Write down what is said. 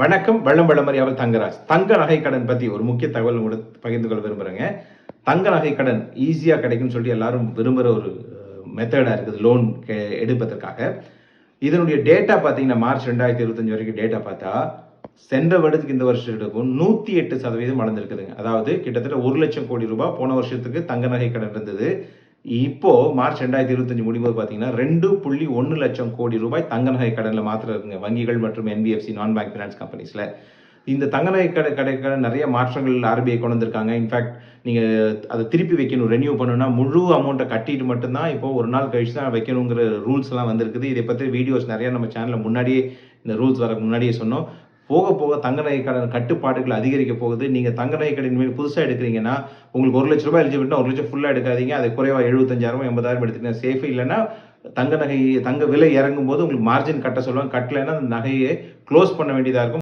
வணக்கம். வெள்ளம் வெள்ளமரி அவர் தங்கராஜ். தங்க நகை கடன் பத்தி ஒரு முக்கிய தகவல் உங்களுக்கு பகிர்ந்து கொள்ள விரும்புறேங்க. தங்க நகை கடன் ஈஸியா கிடைக்கும்னு சொல்லி எல்லாரும் விரும்புகிற ஒரு மெத்தடா இருக்குது லோன் எடுப்பதற்காக. இதனுடைய டேட்டா பார்த்தீங்கன்னா மார்ச் ரெண்டாயிரத்தி இருபத்தஞ்சு வரைக்கும் டேட்டா பார்த்தா சென்ற வருடத்துக்கு இந்த வருஷத்துக்கும் நூற்றி எட்டு சதவீதம் வளர்ந்துருக்குதுங்க அதாவது கிட்டத்தட்ட ஒரு லட்சம் கோடி ரூபாய் போன வருஷத்துக்கு தங்க நகை கடன் இருந்தது. இப்போ மார்ச் ரெண்டாயிரத்தி இருபத்தஞ்சு முடிவும்போது பார்த்தீங்கன்னா ரெண்டு புள்ளி ஒன்று லட்சம் கோடி ரூபாய் தங்க நகை கடனில் மாத்திரம் இருக்குங்க. வங்கிகள் மற்றும் என்பிஎஃப்சி நான் பேங்க் ஃபினான்ஸ் கம்பெனிஸில் இந்த தங்க நகை கடை கடைக்கான நிறைய மாற்றங்கள் ஆர்பிஐ கொண்டு வந்திருக்காங்க. இன்ஃபேக்ட் நீங்கள் அதை திருப்பி வைக்கணும் ரெனியூ பண்ணணும்னா முழு அமௌண்ட்டை கட்டிட்டு மட்டும்தான் இப்போ ஒரு நாள் கழிச்சு தான் வைக்கணுங்கிற ரூல்ஸ்லாம் வந்திருக்குது. இதை பற்றி வீடியோஸ் நிறைய நம்ம சேனலில் முன்னாடியே இந்த ரூல்ஸ் வரக்கு முன்னாடியே சொன்னோம். போக போக தங்க நகை கடன் கட்டுப்பாடுகள் அதிகரிக்க போகுது. நீங்கள் தங்க நகை கடன் மேல் புதுசாக எடுக்கிறீங்கன்னா உங்களுக்கு ஒரு லட்ச ரூபாய் எலிஜிபிள்னா ஒரு லட்சம் ஃபுல்லாக எடுக்காதீங்க. அது குறைவா எழுபத்தஞ்சாயிரம் எண்பதாயிரம் எடுத்துக்கங்க சேஃபு இல்லைன்னா தங்க நகை தங்க விலை இறங்கும் போது உங்களுக்கு மார்ஜின் கட்ட சொல்லுவாங்க. கட்டலைன்னா அந்த நகையை க்ளோஸ் பண்ண வேண்டியதாக இருக்கும்.